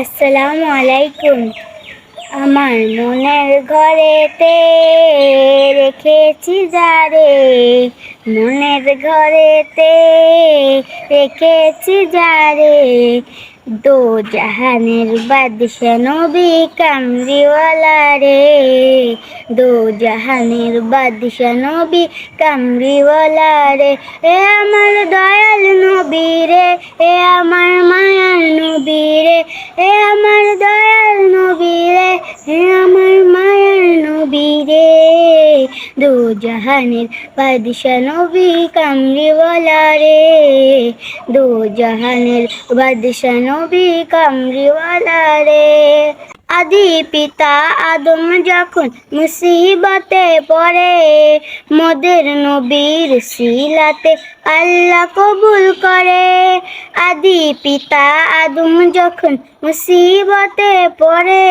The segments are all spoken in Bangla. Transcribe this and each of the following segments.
আসসালামু আলাইকুম। আমার মনের ঘরেতে রেখেছি যারে মনের ঘরেতে রেখেছি যারে দো জাহানের বাদশা নবী কামরিওয়ালা রে। দো জাহানের বাদশা নবী কামরিওয়ালা রে। এ আমার দয়াল নবী রে। এ আমার মায়ার হে আমার মায়ার নবী রে দু জাহানের বাদশা নবী কামরিওয়ালা রে দু জাহানের বাদশা নবী কামরিওয়ালা রে। আদি পিতা আদম যখন মুসিবতে পড়ে, মোদের নবীর শিলাতে আল্লাহ কবুল করে। আদি পিতা আদম যখন মুসিবতে পড়ে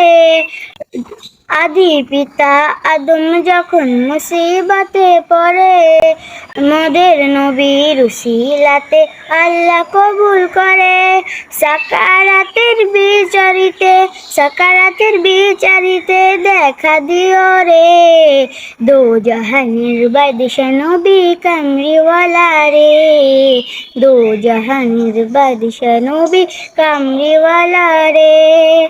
আদি পিতা আদম যখন মুসিবতে পড়ে মোদের নবীর সিলাতে আল্লাহ কবুল করে। সাকারাতের বিচারিতে সাকারাতের বিচারিতে দেখা দিও রে। দো জাহানের বাদশা নবী কামরিওয়ালা রে। দো জাহানের বাদশা নবী কামরিওয়ালা রে।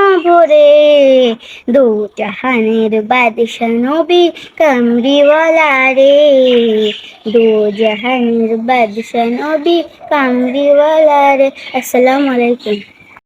দু জাহানের বাদশা নবী কামরিওয়ালা রে। দু জাহানের বাদশা নবী কামরিওয়ালা রে। আসসালামু আলাইকুম।